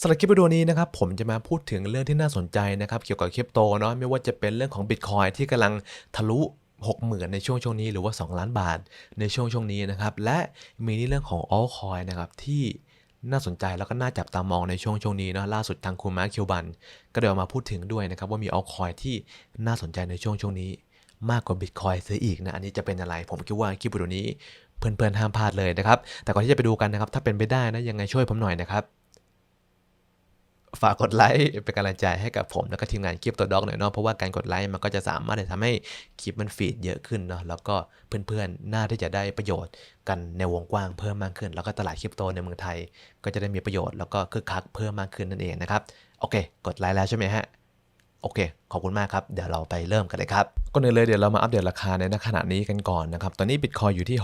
สำหรับคลิปวิดีโอนี้นะครับผมจะมาพูดถึงเรื่องที่น่าสนใจนะครับเกี่ยวกับคริปโตเนาะไม่ว่าจะเป็นเรื่องของ Bitcoin ที่กำลังทะลุ60,000 ในช่วงช่วงนี้หรือว่า 2 ล้านบาท ในช่วงช่วงนี้นะครับและมีในเรื่องของ altcoin นะครับที่น่าสนใจแล้วก็น่าจับตามองในช่วงช่วงนี้เนาะล่าสุดทางคุณมาร์คคิวบัน ก็เดี๋ยวมาพูดถึงด้วยนะครับว่ามี altcoin ที่น่าสนใจในช่วงช่วงนี้ มากกว่า Bitcoin เสียอีกนะอันนี้จะเป็นอะไร ผมคิดว่าคลิปวิดีโอนี้เพื่อนๆห้ามพลาดเลยนะครับแต่ก่อนที่จะไปดูกันนะครับถ้าเป็นไปได้นะยังไงช่วยผมหน่อยนะครับ ฝากกดไลค์เป็นกำลังใจให้กับผมแล้วก็ทีมงานคลิปตัวด็อกหน่อยเนาะเพราะว่าการกดไลค์มันก็จะสามารถทำให้คลิปมันฟีดเยอะขึ้นเนาะแล้วก็เพื่อนๆน่าที่จะได้ประโยชน์กันในวงกว้างเพิ่มมากขึ้น แล้วก็ตลาดคริปโตในเมืองไทย ก็จะได้มีประโยชน์แล้วก็คึกคักเพิ่มมากขึ้นนั่นเองนะครับโอเค กดไลค์แล้วใช่ไหมฮะโอเค ขอบคุณมากครับ เดี๋ยวเราไปเริ่มกันเลยครับก่อนอื่นเลยเดี๋ยวเรามาอัปเดตราคาในขณะนี้กันก่อนนะครับ ตอนนี้ Bitcoin อยู่ที่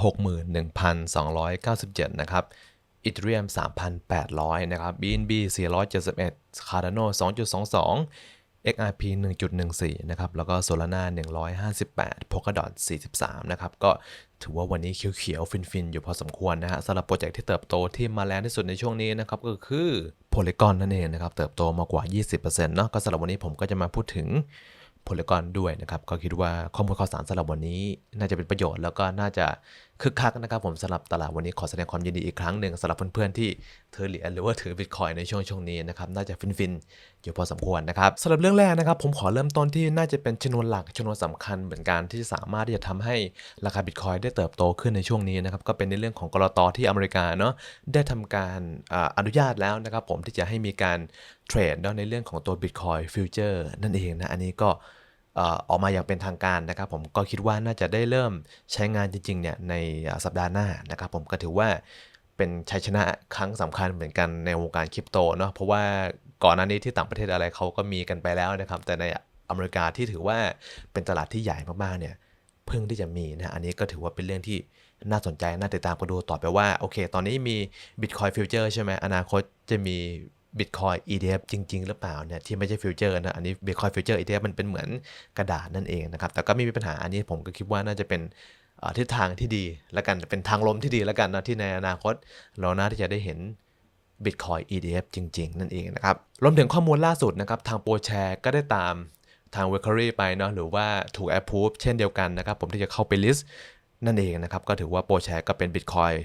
61,297 นะครับ Ethereum 3,800 นะครับ BNB 471 Cardano 2.22 XRP 1.14 นะครับ แล้วก็ Solana 158 Polkadot 43 นะครับ ก็ถือว่าวันนี้เขียวๆ ฟิน ๆ อยู่พอสมควรนะฮะสำหรับโปรเจกต์ที่เติบโตที่มาแรงที่สุดในช่วงนี้นะครับ ก็คือ Polygon นั่นเองนะครับ เติบโตมากว่า 20%เนาะก็สำหรับวันนี้ผมก็จะมาพูดถึงโพล y กอนด้วยนะครับ ก็คิดว่าข้อมูลข่าวสารสำหรับวันนี้ น่าจะเป็นประโยชน์แล้วก็น่าจะคึกคักนะครับผมสำหรับตลาดวันนี้ขอแสดงความยินดีอีกครั้งหนึ่งสำหรับเพื่อนๆที่ถือเหรียญหรือว่าถือบิตคอยในช่วงช่วงนี้นะครับน่าจะฟินๆอยู่พอสมควรนะครับสำหรับเรื่องแรกนะครับ ผมขอเริ่มต้นที่น่าจะเป็นชนวนหลักชนวนสำคัญเหมือนกันที่สามารถที่จะทำให้ราคาบิตคอยได้เติบโตขึ้นในช่วงนี้นะครับก็เป็นในเรื่องของกรตที่อเมริกาเนาะได้ทำการออนุญาตแล้วนะครับผมที่จะให้มีการเทรดในเรื่องของตัว Bitcoin Future นั่นเองนะอันนี้ก็ ออกมาอย่างเป็นทางการนะครับ ผมก็คิดว่าน่าจะได้เริ่มใช้งานจริงๆเนี่ยในสัปดาห์หน้านะครับ ผมก็ถือว่าเป็นชัยชนะครั้งสำคัญเหมือนกันในวงการคริปโตเนาะเพราะว่าก่อนหน้านี้ที่ต่างประเทศอะไรเขาก็มีกันไปแล้วนะครับ แต่ในอเมริกาที่ถือว่าเป็นตลาดที่ใหญ่มากๆเนี่ยเพิ่งที่จะมีนะอันนี้ก็ถือว่าเป็นเรื่องที่น่าสนใจน่าติดตามกันดูต่อไปว่า โอเค ตอนนี้มี Bitcoin Future ใช่ไหมอนาคตจะมี Bitcoin ETF จริง ๆ หรือเปล่าเนี่ยที่ไม่ใช่ฟิวเจอร์นะอันนี้ Bitcoin Future ETF มันเป็นเหมือนกระดาษนั่นเองนะครับ แต่ก็ไม่มีปัญหาอันนี้ผมก็คิดว่าน่าจะเป็นทิศทางที่ดีแล้วกันเป็นทางลมที่ดีแล้วกันนะที่ในอนาคต เราน่าที่จะได้เห็น Bitcoin ETF จริง ๆ นั่นเองนะครับรวมถึงข้อมูลล่าสุดนะครับทางโปรแชร์ก็ได้ตามทาง w e c k e r y ไปเนาะหรือว่าถูก approve เช่นเดียวกันนะครับผมที่จะเข้าไป list นั่นเองนะครับ ก็ถือว่าโปรแชร์ก็เป็น Bitcoin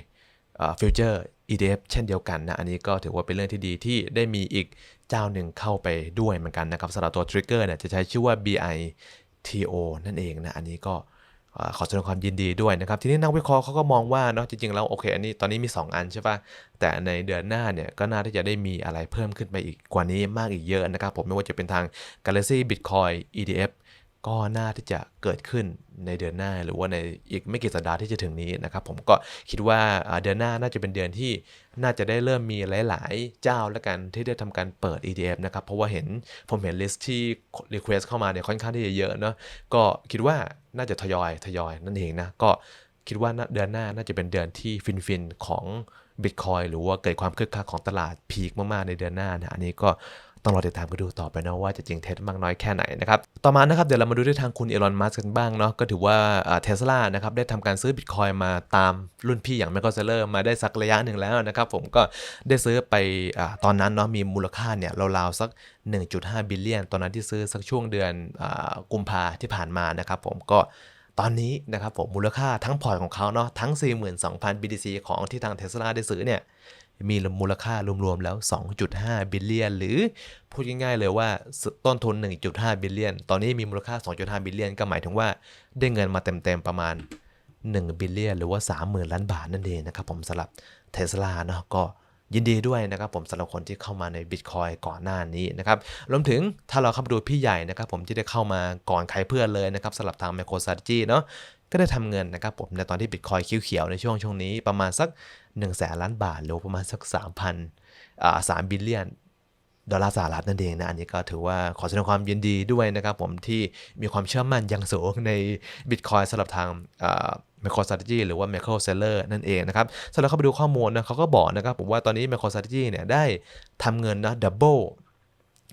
ฟิวเจอร์ ETF เช่นเดียวกันนะ อันนี้ก็ถือว่าเป็นเรื่องที่ดีที่ได้มีอีกเจ้าหนึ่งเข้าไปด้วยเหมือนกันนะครับสำหรับตัว Trigger เนี่ยจะใช้ชื่อว่า BITO นั่นเองนะ อันนี้ก็ขอแสดงความยินดีด้วยนะครับ ทีนี้นักวิเคราะห์เขาก็มองว่าเนาะจริงๆแล้วโอเคอันนี้ตอนนี้มี 2 อันใช่ปะแต่ในเดือนหน้าเนี่ยก็น่าที่จะได้มีอะไรเพิ่มขึ้นไปอีกกว่านี้มากอีกเยอะนะครับผมไม่ว่าจะเป็นทาง Galaxy Bitcoin ETF ก็น่าที่จะเกิดขึ้นในเดือนหน้าหรือว่าในอีกไม่กี่สัปดาห์ที่จะถึงนี้นะครับ ผมก็คิดว่าเดือนหน้าน่าจะเป็นเดือนที่น่าจะได้เริ่มมีหลาย ๆ เจ้าแล้วกันที่ได้ทำการเปิด ETF นะครับ เพราะว่าเห็นผมเห็นลิสต์ที่ Request เข้ามาเนี่ยค่อนข้างที่จะเยอะเนาะก็คิดว่าน่าจะทยอยทยอยนั่นเองนะก็คิดว่าน่าเดือนหน้าน่าจะเป็นเดือนที่ฟิน ๆ ของ Bitcoin หรือว่าเกิดความคึกคักของตลาดพีคมาก ๆ ในเดือนหน้านะอันนี้ก็ ต้องรอติดตามกันดูต่อไปนะว่าจะจริงเท็จมากน้อยแค่ไหนนะครับต่อมานะครับเดี๋ยวเรามาดูที่ทางคุณเอลอนมัสกันบ้างเนาะก็ถือว่าเทสลานะครับได้ทำการซื้อบิตคอยมาตามรุ่นพี่อย่าง Michael Saylor มาได้สักระยะหนึ่งแล้วนะครับผมก็ได้ซื้อไปอตอนนั้นเนาะมีมูลค่าเนี่ยราวๆสัก 1.5 บิลเลียน ตอนนั้นที่ซื้อสักช่วงเดือนอกุมภาที่ผ่านมานะครับผมก็ตอนนี้นะครับผมมูลค่าทั้งพอร์ตของเขาเนาะทั้ง 42,000 BTC ของที่ทางเทสลาได้ซื้อเนี่ย มีมูลค่ารวมๆแล้ว 2.5 บิลเลียน หรือพูดง่ายๆเลยว่าต้นทุน 1.5 บิลเลียน ตอนนี้มีมูลค่า 2.5 บิลเลียน ก็หมายถึงว่าได้เงินมาเต็มๆประมาณ 1 บิลเลียน หรือว่า 30,000 ล้านบาทนั่นเองนะครับผมสำหรับเทสลาเนาะก็ยินดีด้วยนะครับผมสำหรับคนที่เข้ามาใน Bitcoin ก่อนหน้านี้นะครับรวมถึงถ้าเราเข้าไปดูพี่ใหญ่นะครับผมที่ได้เข้ามาก่อนใครเพื่อนเลยนะครับสำหรับทาง MicroStrategy เนาะก็ได้ทำเงินนะครับผมในตอนที่ Bitcoin เขียวๆในช่วงช่วงนี้ประมาณสัก 1นึ่งแสนล้านบาท หรือประมาณสัก 3,000อ่าสามบิลเลียนดอลลาร์สหรัฐนั่นเองนะ อันนี้ก็ถือว่าขอแสดงความยินดีด้วยนะครับผมที่มีความเชื่อมั่นอย่างสูงใน Bitcoin สำหรับทางอ่า MicroStrategy หรือว่า Michael Saylor นั่นเองนะครับสำหรับเข้าไปดูข้อมูลนะเขาก็บอกนะครับผมว่าตอนนี้ MicroStrategy เนี่ยได้ทำเงินนะดับเบิล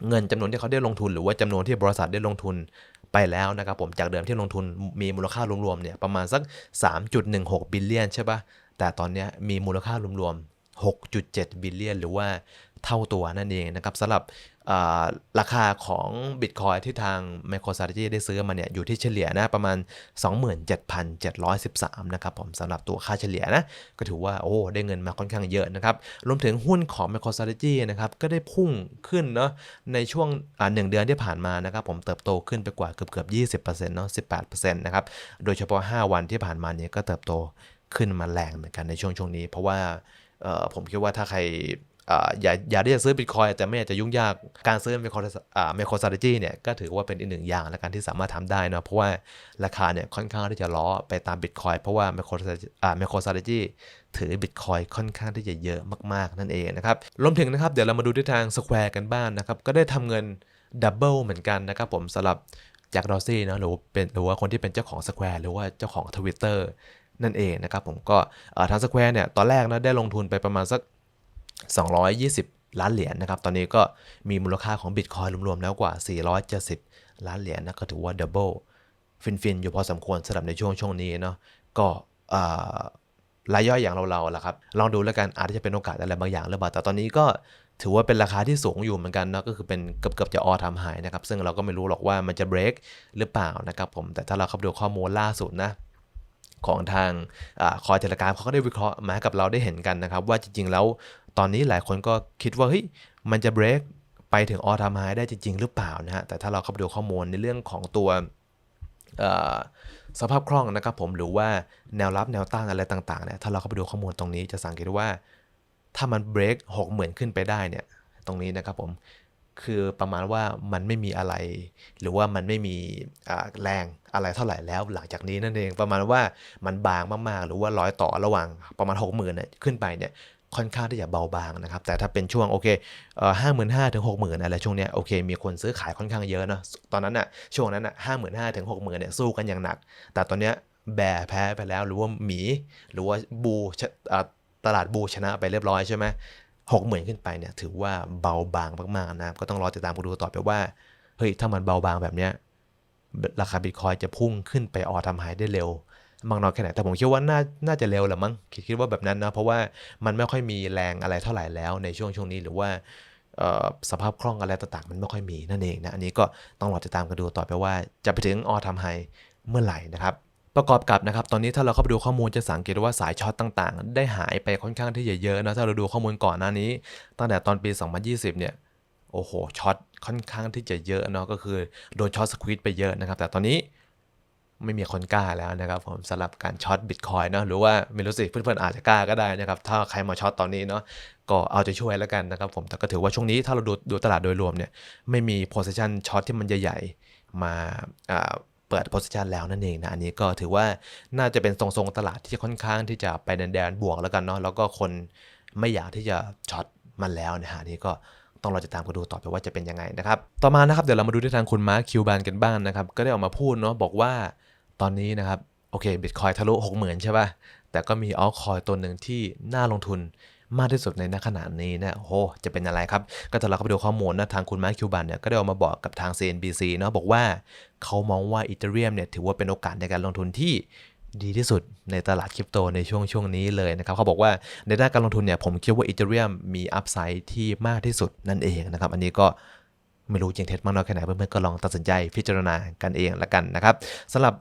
เงินจำนวนที่เขาได้ลงทุน หรือว่าจำนวนที่บริษัทได้ลงทุนไปแล้วนะครับผมจากเดิมที่ลงทุนมีมูลค่ารวมๆเนี่ยประมาณสัก 3.16 บิลเลียนใช่ปะ แต่ตอนนี้มีมูลค่ารวมๆ 6.7 บิลเลียน หรือว่าเท่าตัวนั่นเองนะครับสำหรับราคาของ Bitcoin ที่ทาง MicroStrategy ได้ซื้อมาเนี่ย อยู่ที่เฉลี่ยนะประมาณ 27,713 นะครับผมสำหรับตัวค่าเฉลี่ยนะ ก็ถือว่า โอ้ ได้เงินมาค่อนข้างเยอะนะครับ รวมถึงหุ้นของ MicroStrategy นะครับ ก็ได้พุ่งขึ้นเนาะในช่วงหนึ่งเดือนที่ผ่านมานะครับ ผมเติบโตขึ้นไปกว่าเกือบเกือบ20%เนาะ18%นะครับ โดยเฉพาะ 5 วันที่ผ่านมาเนี่ยก็เติบโต ขึ้นมาแรงเหมือนกันในช่วงช่วงนี้ เพราะว่าผมคิดว่าถ้าใครอ่าอยากอยากที่จะซื้อบิตคอยแต่ไม่อยากจะยุ่งยากการซื้อ Micro อ่า MicroStrategy เนี่ยก็ถือว่าเป็นอีกหนึ่งอย่างและกันที่สามารถทำได้เนาะเพราะว่าราคาเนี่ยค่อนข้างที่จะล้อไปตามบิตคอยเพราะว่า MicroStrategy อ่า MicroStrategy ถือบิตคอยค่อนข้างที่จะเยอะมากๆนั่นเองนะครับรวมถึงนะครับเดี๋ยวเรามาดูที่ทาง Square กันบ้างนะครับก็ได้ทำเงินดับเบิลเหมือนกันนะครับผมสำหรับแจ็คดอซี่นะหรือเป็นหรือว่าคนที่เป็นเจ้าของ Square หรือว่าเจ้าของ Twitter นั่นเองนะครับผมก็ทาง Square เนี่ยตอนแรกนะได้ลงทุนไปประมาณสัก 220 ล้านเหรียญนะครับ ตอนนี้ก็มีมูลค่าของ Bitcoin รวมๆแล้วกว่า 470 ล้านเหรียญนะก็ถือว่าดับเบิลฟินๆ อยู่พอสมควรสำหรับในช่วงช่วงนี้เนาะก็รายย่อยอย่างเราๆล่ะครับ ลองดูแล้วกันอาจจะเป็นโอกาสอะไรบางอย่างหรือเปล่าแต่ตอนนี้ก็ถือว่าเป็นราคาที่สูงอยู่เหมือนกันเนาะก็คือเป็นเกือบๆจะออทำหายนะครับ ซึ่งเราก็ไม่รู้หรอกว่ามันจะเบรกหรือเปล่านะครับผมแต่ถ้าเราเข้าไปดูข้อมูลล่าสุดนะ ของทางอคอยเทเลกราฟเขาก็ได้วิเคราะห์มากับเราได้เห็นกันนะครับ ว่าจริง ๆ แล้วตอนนี้หลายคนก็คิดว่าเฮ้ยมันจะเบรกไปถึงออทามไฮได้จริง ๆ หรือเปล่านะฮะแต่ถ้าเราเข้าไปดูข้อมูลในเรื่องของตัวสภาพคล่องนะครับผมหรือว่าแนวรับแนวต้านอะไรต่างๆเนี่ยถ้าเราเข้าไปดูข้อมูลตรงนี้จะสังเกตว่า ถ้ามันเบรกหกหมื่นขึ้นไปได้เนี่ยตรงนี้นะครับผม คือประมาณว่ามันไม่มีอะไร หรือว่ามันไม่มีแรงอะไรเท่าไหร่แล้ว หลังจากนี้นั่นเองประมาณว่ามันบางมากๆ หรือว่ารอยต่อระหว่างประมาณ 6 0,000เนี่ยขึ้นไปเนี่ยค่อนข้างที่จะเบาบางนะครับ แต่ถ้าเป็นช่วงโอเคห้าหมื่นห้าถึงหกหมื่นอะไรช่วงเนี้ยโอเค มีคนซื้อขายค่อนข้างเยอะเนาะตอนนั้นน่ะช่วงนั้นน่ะห้าหมื่นห้าถึงหกหมื่นเนี่ยสู้กันอย่างหนัก แต่ตอนเนี้ยแบแพ้ไปแล้วหรือว่าหมี หรือว่าบูตลาดบูชนะไปเรียบร้อยใช่ไหม หกหมื่นขึ้นไปเนี่ยถือว่าเบาบางมากๆนะก็ต้องรอติดตามกันดูต่อไปว่าเฮ้ยถ้ามันเบาบางแบบเนี้ยราคาบิตคอยจะพุ่งขึ้นไปออทำไฮได้เร็วมากน้อยแค่ไหนแต่ผมคิดว่าน่าน่าจะเร็วแหละมั้งคิดคิดว่าแบบนั้นนะเพราะว่ามันไม่ค่อยมีแรงอะไรเท่าไหร่แล้วในช่วงช่วงนี้หรือว่าสภาพคล่องอะไรต่างๆ มันไม่ค่อยมีนั่นเองนะอันนี้ก็ต้องรอติดตามกันดูต่อไปว่าจะไปถึงออทำไฮเมื่อไหร่นะครับ ประกอบกับนะครับตอนนี้ถ้าเราเข้าไปดูข้อมูลจะสังเกตว่าสายช็อตต่างๆ ได้หายไปค่อนข้างที่จะเยอะนะถ้าเราดูข้อมูลก่อนหน้านี้ ตั้งแต่ตอนปี 2020 เนี่ยโอ้โหช็อตค่อนข้างที่จะเยอะเนาะก็คือโดนช็อตสควิตไปเยอะนะครับ แต่ตอนนี้ไม่มีคนกล้าแล้วนะครับผมสำหรับการช็อตบิตคอยเนาะหรือว่าไม่รู้สิเพื่อนๆอาจจะกล้าก็ได้นะครับ ถ้าใครมาช็อตตอนนี้เนาะก็เอาใจช่วยแล้วกันนะครับผมแต่ก็ถือว่าช่วงนี้ถ้าเราดูดูตลาดโดยรวมเนี่ยไม่มี position ช็อตที่มันใหญ่ๆมาอ่า เปิด position แล้วนั่นเองนะ อันนี้ก็ถือว่าน่าจะเป็นทรงๆตลาดที่ค่อนข้างที่จะไปแดนๆบวกแล้วกันเนาะแล้วก็คนไม่อยากที่จะช็อตมันแล้วนะฮะอันนี้ก็ต้องรอติดตามกันดูต่อไปว่าจะเป็นยังไงนะครับ ต่อมานะครับเดี๋ยวเรามาดูที่ทางคุณมาร์คคิวบานกันบ้างนะครับ ก็ได้ออกมาพูดเนาะบอกว่าตอนนี้นะครับโอเคบิตคอยทะลุ60,000ใช่ป่ะแต่ก็มีออลคอยตัวหนึ่งที่น่าลงทุน มากที่สุดในณขณะนี้เนี่ยโอ้โหจะเป็นอะไรครับ ก็ถ้าเราเข้าไปดูข้อมูลนะทางคุณมาร์คคิวบันเนี่ยก็ได้ออกมาบอกกับทาง CNBC เนาะบอกว่าเขามองว่าอีเทเรียมเนี่ยถือว่าเป็นโอกาสในการลงทุนที่ดีที่สุดในตลาดคริปโตในช่วงช่วงนี้เลยนะครับ เขาบอกว่าในด้านการลงทุนเนี่ยผมคิดว่าอีเทเรียมมีอัพไซด์ที่มากที่สุดนั่นเองนะครับ อันนี้ก็ไม่รู้จริงเท็จมากน้อยแค่ไหนเพื่อนๆก็ลองตัดสินใจพิจารณากันเองละกันนะครับสำหรับ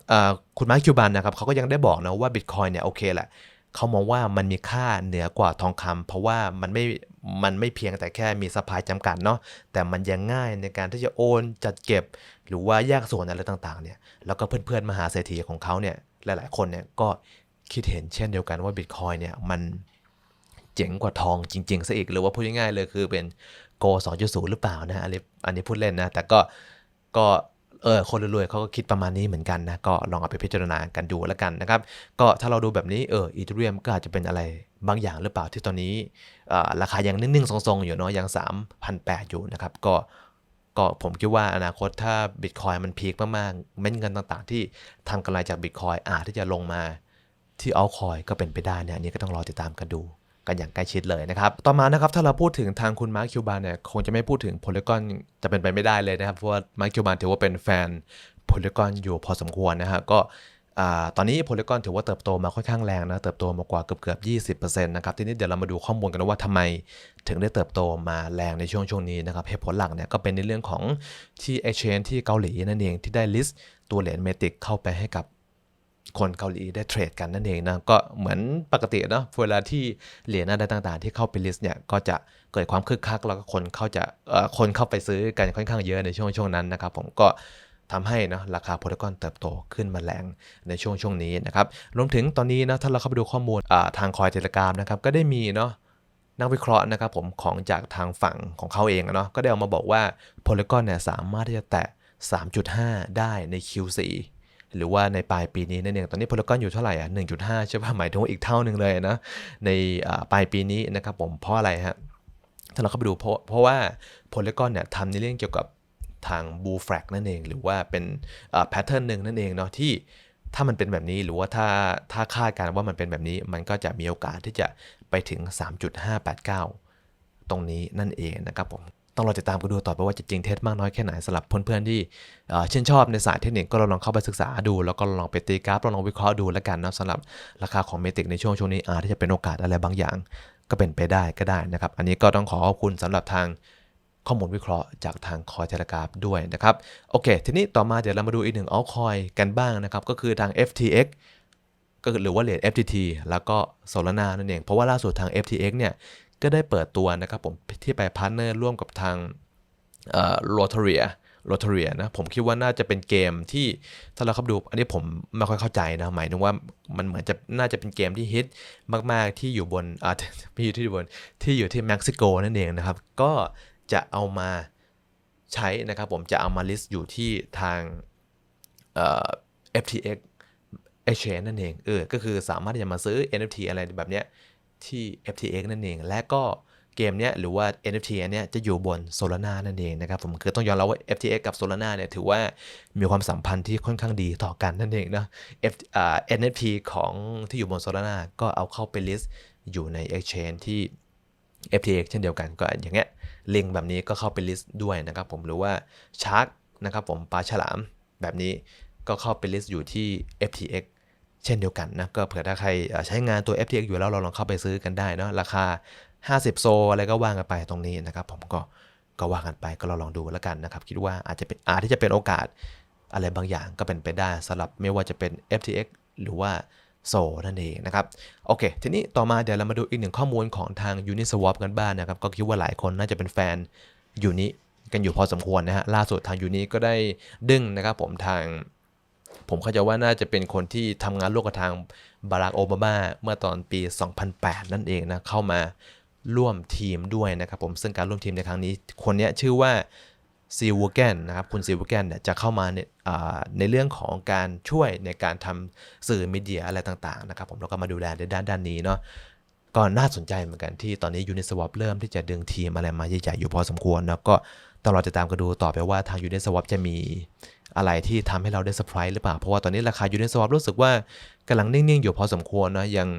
คุณมาร์คคิวบันนะครับเขาก็ยังได้บอกนะว่า Bitcoin เนี่ยโอเคแหละ เขามองว่ามันมีค่าเหนือกว่าทองคำเพราะว่ามันไม่มันไม่เพียงแต่แค่มีสปายจำกัดเนาะแต่มันยังง่ายในการที่จะโอนจัดเก็บ หรือว่าแยกส่วนอะไรต่างๆเนี่ยแล้วก็เพื่อนๆมหาเศรษฐีของเขาเนี่ยหลายๆคนเนี่ยก็คิดเห็นเช่นเดียวกันว่า Bitcoin เนี่ยมันเจ๋งกว่าทองจริงๆซะอีกหรือว่าพูดง่ายๆเลยคือเป็นโก2.0 หรือเปล่านะอันนี้อันนี้พูดเล่นนะแต่ก็ก็ เออคนรวยๆเขาก็คิดประมาณนี้เหมือนกันนะก็ลองเอาไปพิจารณากันดูแล้วกันนะครับก็ถ้าเราดูแบบนี้เอออีเทเรียมก็อาจจะเป็นอะไรบางอย่างหรือเปล่าที่ตอนนี้ราคายังนิ่งๆทรงๆอยู่เนาะยัง3,800อยู่นะครับก็ก็ผมคิดว่าอนาคตถ้าบิตคอยมันพีคมากๆเม็ดเงินต่างๆ ที่ทำกำไรจากบิตคอยอาจที่จะลงมาที่เอาคอยก็เป็นไปได้เนี่ยอันนี้ก็ต้องรอติดตามกันดู กันอย่างใกล้ชิดเลยนะครับ ต่อมานะครับถ้าเราพูดถึงทางคุณมาร์คคิวบานเนี่ยคงจะไม่พูดถึงโพลีกอนจะเป็นไปไม่ได้เลยนะครับเพราะว่ามาร์คคิวบานถือว่าเป็นแฟนโพลีกอนอยู่พอสมควรนะฮะก็ตอนนี้โพลีกอนถือว่าเติบโตมาค่อนข้างแรงนะ เติบโตมากว่าเกือบเกือบ20%นะครับ ทีนี้เดี๋ยวเรามาดูข้อมูลกันว่าทำไมถึงได้เติบโตมาแรงในช่วงช่วงนี้นะครับเหตุผลหลักเนี่ยก็เป็นในเรื่องของที่ exchange ที่เกาหลีนั่นเองที่ได้ list ตัวเหรียญเมติกเข้าไปให้กับ คนเกาหลีได้เทรดกันนั่นเองนะก็เหมือนปกติเนาะเวลาที่เหรียญอะไรต่างๆ ที่เข้าไป list เนี่ยก็จะเกิดความคึกคัก แล้วก็คนเข้าจะคนเข้าไปซื้อกันค่อนข้างเยอะในช่วงช่วงนั้นนะครับ ผมก็ทำให้นะราคาโพลีกอนเติบโตขึ้นมาแรงในช่วงช่วงนี้นะครับรวมถึงตอนนี้นะถ้าเราเข้าไปดูข้อมูลทางคอยเทเลกราฟนะครับก็ได้มีเนาะนักวิเคราะห์นะครับผมของจากทางฝั่งของเขาเองเนาะก็ได้ออกมาบอกว่าโพลีกอนเนี่ยสามารถที่จะแตะ3.5 ได้ใน Q4 หรือว่าในปลายปีนี้นั่นเองตอนนี้พลีกอนอยู่เท่าไหร่อะ1.5ใช่ป่ะหมายถึงว่าอีกเท่าหนึ่งเลยนะในปลายปีนี้นะครับผมเพราะอะไรฮะถ้าเราเข้าไปดูเพราะเพราะว่าพลีกอนเนี่ยทำในเรื่องเกี่ยวกับทาง b u l l flag นั่นเอง หรือว่าเป็นแพทเทิร์นหนึ่งนั่นเองเนาะที่ถ้ามันเป็นแบบนี้หรือว่าถ้าถ้าคาดการณ์ว่ามันเป็นแบบนี้ มันก็จะมีโอกาสที่จะไปถึง 3.589 ตรงนี้นั่นเองนะครับผม ต้องรอติดตามกันดูต่อไปว่าจะจริงเท็จมากน้อยแค่ไหนสำหรับเพื่อนๆที่ชื่นชอบในสายเทคนิคก็ลองเข้าไปศึกษาดู แล้วก็ลองไปตีกราฟลองวิเคราะห์ดูแล้วกันนะสำหรับราคาของเมติกในช่วงช่วงนี้อาจจะเป็นโอกาสอะไรบางอย่าง ก็เป็นไปได้ก็ได้นะครับ อันนี้ก็ต้องขอขอบคุณสำหรับทางข้อมูลวิเคราะห์จากทางคอยเทเลกราฟด้วยนะครับ โอเค ทีนี้ต่อมาเดี๋ยวเรามาดูอีกหนึ่งเอาคอยกันบ้างนะครับ ก็คือทาง FTX ก็หรือว่าเหรียญ FTT แล้วก็ Solana นั่นเอง เพราะว่าล่าสุดทาง FTX เนี่ย ก็ได้เปิดตัวนะครับผมที่ไปพาร์ทเนอร์ร่วมกับทางเอ่อ Rotaria Rotaria นะผมคิดว่าน่าจะเป็นเกมที่ถ้าเราเข้าดู อันนี้ผมไม่ค่อยเข้าใจนะหมายถึงว่ามันเหมือนจะน่าจะเป็นเกมที่ฮิตมาก ๆ ที่อยู่บนอ่าไม่อยู่ที่บนที่อยู่ที่เม็กซิโกนั่นเองนะครับ ก็จะเอามาใช้นะครับผมจะเอามา list อยู่ที่ทาง FTX Exchange นั่นเองเออก็คือสามารถที่จะมาซื้อ NFT อะไรแบบเนี้ย ที่ FTX นั่นเอง และก็เกมเนี้ยหรือว่า NFT อันเนี้ยจะอยู่บน Solana นั่นเองนะครับผมคือต้องยอมรับว่า FTX กับ Solana เนี่ยถือว่ามีความสัมพันธ์ที่ค่อนข้างดีต่อกันนั่นเองนะ F อ่า NFT ของที่อยู่บน Solana ก็เอาเข้าไป list อยู่ใน Exchange ที่ FTX เช่นเดียวกันก็อย่างเงี้ยลิงแบบนี้ก็เข้าไปลิสต์ด้วยนะครับผมหรือว่าชาร์กนะครับผมปลาฉลามแบบนี้ก็เข้าไปลิสต์อยู่ที่ FTX เช่นเดียวกันนะก็เผื่อถ้าใครใช้งานตัว FTX อยู่แล้วเราลองเข้าไปซื้อกันได้เนาะราคา 50 โซอะไรก็ว่างกันไปตรงนี้นะครับผมก็ก็ว่ากันไปก็เราลองดูแล้วกันนะครับ คิดว่าอาจจะเป็นอาจที่จะเป็นโอกาสอะไรบางอย่างก็เป็นไปได้สำหรับไม่ว่าจะเป็น FTX หรือว่าโซนั่นเองนะครับ โอเค ทีนี้ต่อมาเดี๋ยวเรามาดูอีกหนึ่งข้อมูลของทาง Uniswap กันบ้างนนะครับ ก็คิดว่าหลายคนน่าจะเป็นแฟนยูนิกันอยู่พอสมควรนะฮะล่าสุดทางยูนิก็ได้ดึงนะครับผมทาง ผมเข้าใจว่าน่าจะเป็นคนที่ทำงานร่วมกับทางบารักโอบามาเมื่อตอนปี 2008 นั่นเองนะเข้ามาร่วมทีมด้วยนะครับผมซึ่งการร่วมทีมในครั้งนี้ คนนี้ชื่อว่าซีวูแกนนะครับคุณซีวูแกนเนี่ยจะเข้ามาในในเรื่องของการช่วยในการทำสื่อมีเดียอะไรต่างๆนะครับผมแล้วก็มาดูแลในด้านด้านนี้เนาะก็น่าสนใจเหมือนกันที่ตอนนี้ยูนิสวอปเริ่มที่จะดึงทีมอะไรมาใหญ่ๆอยู่พอสมควรนะก็ต้องรอติดตามกันดูต่อไปว่าทางยูนิสวอปจะมี อะไรที่ทำให้เราได้เซอร์ไพรส์หรือเปล่า เพราะว่าตอนนี้ราคายูนิสวอปรู้สึกว่ากำลังนิ่ง ๆ อยู่พอสมควรนะยัง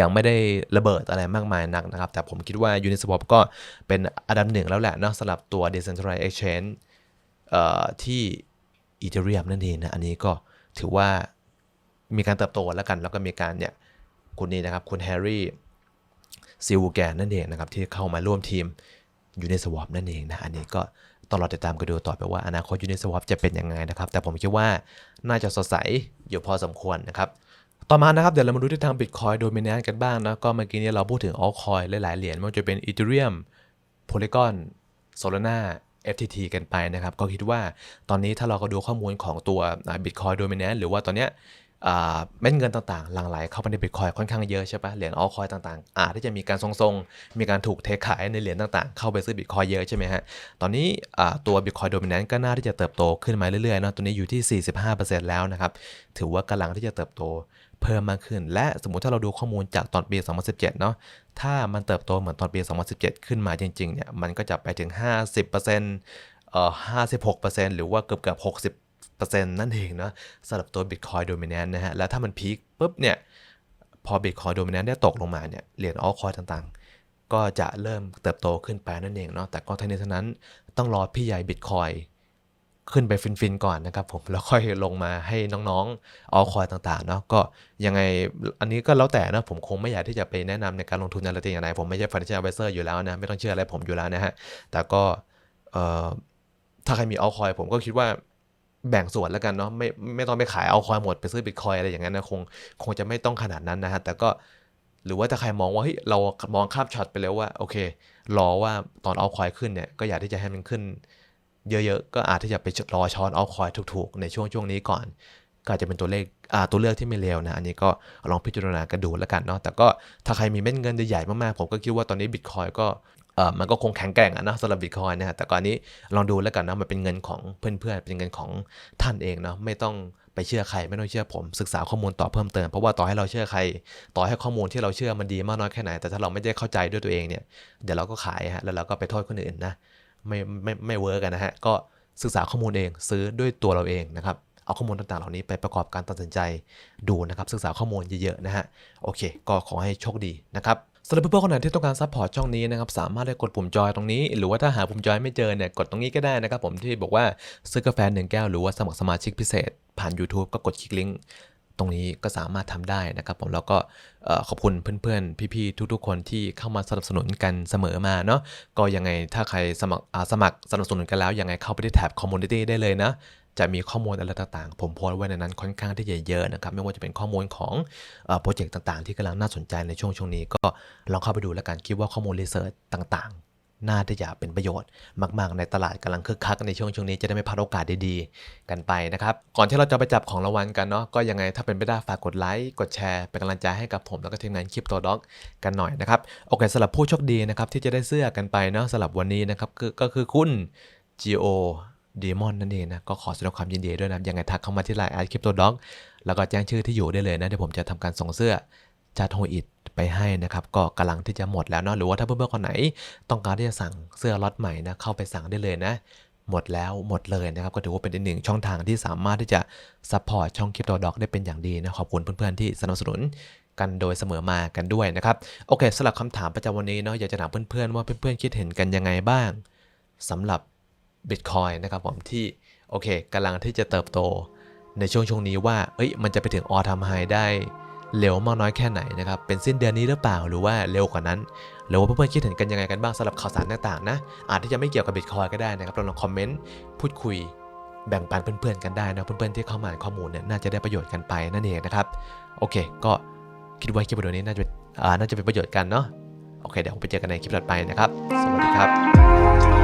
ยังไม่ได้ระเบิดอะไรมากมายนักนะครับ แต่ผมคิดว่า Uniswap ก็เป็นอันดับหนึ่งแล้วแหละนะสำหรับตัว Decentralized Exchange ที่ Ethereum นั่นเองนะ อันนี้ก็ถือว่ามีการเติบโตแล้วกัน แล้วก็มีการเนี่ยคุณนี้นะครับ คุณแฮร์รี่ซิลแกนนั่นเองนะครับ ที่เข้ามาร่วมทีม Uniswap นั่นเองนะ อันนี้ก็ ต้องรอติดตามกันดูต่อไปว่าอนาคต Uniswap จะเป็นยังไงนะครับ แต่ผมคิดว่าน่าจะสดใสอยู่พอสมควรนะครับต่อมานะครับเดี๋ยวเรามาดูที่ทาง Bitcoin Dominance กันบ้างนะก็เมื่อกี้นี้เราพูดถึง altcoin หลายๆเหรียญไม่ว่าจะเป็น Ethereum Polygon Solana FTT กันไปนะครับ ก็คิดว่าตอนนี้ถ้าเราก็ดูข้อมูลของตัว Bitcoin Dominance หรือว่าตอนเนี้ย เม็ดเงินต่างๆหลั่งไหลเข้าไปในบิตคอยค่อนข้างเยอะใช่ปะเหรียญออลคอยต่างๆอาจที่จะมีการทรงๆ มีการถูกเทขายในเหรียญต่างๆ เข้าไปซื้อบิตคอยเยอะใช่ไหมฮะ ตอนนี้ตัวบิตคอยโดมิเนนต์ก็น่าที่จะเติบโตขึ้นมาเรื่อยๆเนาะตัวนี้อยู่ที่ 45%แล้วนะครับ ถือว่ากำลังที่จะเติบโตเพิ่มมากขึ้น และสมมุติถ้าเราดูข้อมูลจากตอนปี 2017 เนาะถ้ามันเติบโตเหมือนตอนปี 2017 ขึ้นมาจริงๆเนี่ยมันก็จะไปถึง 50%เอ่อ56%หรือว่าเกือบเกือบ 60นั่นเองนะสำหรับตัว Bitcoin Dominant นะฮะ แล้วถ้ามันพีคปุ๊บเนี่ย พอ Bitcoin Dominant ได้ตกลงมาเนี่ย เหรียญ altcoin ต่างๆ ก็จะเริ่มเติบโตขึ้นไปนั่นเองเนาะ แต่ก็ทั้งนี้ทั้งนั้นต้องรอพี่ใหญ่ Bitcoin ขึ้นไปฟินๆก่อนนะครับผมแล้วค่อยลงมาให้น้องๆเอคอยต่างๆเนาะก็ยังไงอันนี้ก็แล้วแต่นะผมคงไม่อยากที่จะไปแนะนำในการลงทุนอะไรอย่างไรผมไม่ใช่ financial advisor อยู่แล้วนะไม่ต้องเชื่ออะไรผมอยู่แล้วนะฮะแต่ก็ถ้าใครมีเอคอยผมก็คิดว่า แบ่งส่วนแล้วกันเนาะไม่ไม่ต้องไปขายเอาคอยหมดไปซื้อบิตคอยอะไรอย่างนั้นนะคงคงจะไม่ต้องขนาดนั้นนะฮะแต่ก็หรือว่าถ้าใครมองว่าเฮ้ยเรามองข้ามช็อตไปแล้วว่าโอเค รอว่าตอนเอาคอยขึ้นเนี่ยก็อยากที่จะให้มันขึ้น เยอะๆ ก็อาจที่จะไปรอช้อนเอาคอยถูกๆ ในช่วงช่วงนี้ก่อน ก็อาจจะเป็นตัวเลขอ่าตัวเลือกที่ไม่เลวนะ อันนี้ก็ลองพิจารณากันดูแล้วกันเนาะแต่ก็ถ้าใครมีเม็ดเงินใหญ่ๆมากๆผมก็คิดว่าตอนนี้บิตคอยก็ มันก็คงแข็งแกร่งอะนะสำหรับบิตคอยนะฮะแต่ก่อนนี้ลองดูแล้วกันนะมันเป็นเงินของเพื่อนๆ เป็นเงินของท่านเองเนาะไม่ต้องไปเชื่อใครไม่ต้องเชื่อผมศึกษาข้อมูลต่อเพิ่มเติมเพราะว่าต่อให้เราเชื่อใคร ต่อให้ข้อมูลที่เราเชื่อมันดีมากน้อยแค่ไหน แต่ถ้าเราไม่ได้เข้าใจด้วยตัวเองเนี่ยเดี๋ยวเราก็ขายฮะแล้วเราก็ไปโทษคนอื่นนะไม่ไม่ไม่เวิร์กกันนะฮะก็ศึกษาข้อมูลเองซื้อด้วยตัวเราเองนะครับเอาข้อมูลต่างๆ เหล่านี้ไปประกอบการตัดสินใจดูนะครับศึกษาข้อมูลเยอะๆนะฮะโอเค ก็ขอให้โชคดีนะครับ สำหรับเพื่อนๆคนไหนที่ต้องการซัพพอร์ตช่องนี้นะครับสามารถได้กดปุ่มจอยตรงนี้ หรือว่าถ้าหาปุ่มจอยไม่เจอเนี่ยกดตรงนี้ก็ได้นะครับผมที่บอกว่าซื้อกาแฟหนึ่งแก้วหรือว่าสมัครสมาชิกพิเศษ ผ่าน YouTube ก็กดคลิกลิงก์ตรงนี้ก็สามารถทำได้นะครับผมแล้วก็ขอบคุณเพื่อนๆ พี่ๆ ทุกๆ คนที่เข้ามาสนับสนุนกันเสมอมาเนาะก็ยังไงถ้าใครสมัครสมัครสนับสนุนกันแล้วยังไงเข้าไปที่แท็บ Community ได้เลยนะ จะมีข้อมูลอะไรต่างๆ ผมโพสต์ไว้ในนั้นค่อนข้างที่จะเยอะนะครับ ไม่ว่าจะเป็นข้อมูลของโปรเจกต์ต่างๆ ที่กำลังน่าสนใจในช่วงช่วงนี้ ก็ลองเข้าไปดูแล้วกันคิดว่าข้อมูลรีเสิร์ชต่างๆ น่าที่จะเป็นประโยชน์มาก ๆ ในตลาดกำลังคึกคักในช่วงช่วงนี้จะได้ไม่พลาดโอกาสดีๆ กันไปนะครับ ก่อนที่เราจะไปจับของรางวัลกันเนาะก็ยังไงถ้าเป็นไปได้ฝากกดไลค์กดแชร์เป็นกำลังใจให้กับผมแล้วก็ทีมงานคลิปตัวด็อกกันหน่อยนะครับโอเคสำหรับผู้โชคดีนะครับที่จะได้เสื้อกันไปเนาะสำหรับวันนี้นะครับก็คือคุณ Geo Demon นั่นเองนะ ก็ขอแสดงความยินดีด้วยนะ ยังไงทักเข้ามาที่ไลน์แอดคลิปตัวด็อกแล้วก็แจ้งชื่อที่อยู่ได้เลยนะ เดี๋ยวผมจะทำการส่งเสื้อจาโทอิดไปให้นะครับ ก็กำลังที่จะหมดแล้วเนาะ หรือว่าถ้าเพื่อนๆคนไหน ต้องการที่จะสั่งเสื้อล็อตใหม่นะ เข้าไปสั่งได้เลยนะ หมดแล้วหมดเลยนะครับ ก็ถือว่าเป็นอีกหนึ่งช่องทางที่สามารถที่จะซัพพอร์ตช่องคลิปตัวด็อกได้เป็นอย่างดีนะ ขอบคุณเพื่อนๆที่สนับสนุนกันโดยเสมอมากันด้วยนะครับ โอเคสำหรับคำถามประจำวันนี้เนาะอยากจะถามเพื่อนๆว่าเพื่อนๆคิดเห็นกันยังไงบ้างสำหรับ Bitcoin นะครับผมที่โอเคกำลังที่จะเติบโตในช่วงช่วงนี้ว่าเอ้ยมันจะไปถึงออทำไฮได้เร็วมากน้อยแค่ไหนนะครับ เป็นสิ้นเดือนนี้หรือเปล่าหรือว่าเร็วกว่านั้น หรือว่าเพื่อนๆคิดเห็นกันยังไงกันบ้างสำหรับข่าวสารต่างๆนะอาจที่จะไม่เกี่ยวกับบิตคอยก็ได้นะครับลองคอมเมนต์พูดคุยแบ่งปันเพื่อนๆกันได้นะเพื่อนๆที่เข้ามาอ่านข้อมูลเนี่ยน่าจะได้ประโยชน์กันไปนั่นเองนะครับโอเค ก็คิดไว่าคลิปวิดีโอนี้น่าจะเป็นอ่าน่าจะเป็นประโยชน์กันเนาะโอเคเดี๋ยวไปเจอกันในคลิปถัดไปนะครับ สวัสดีครับ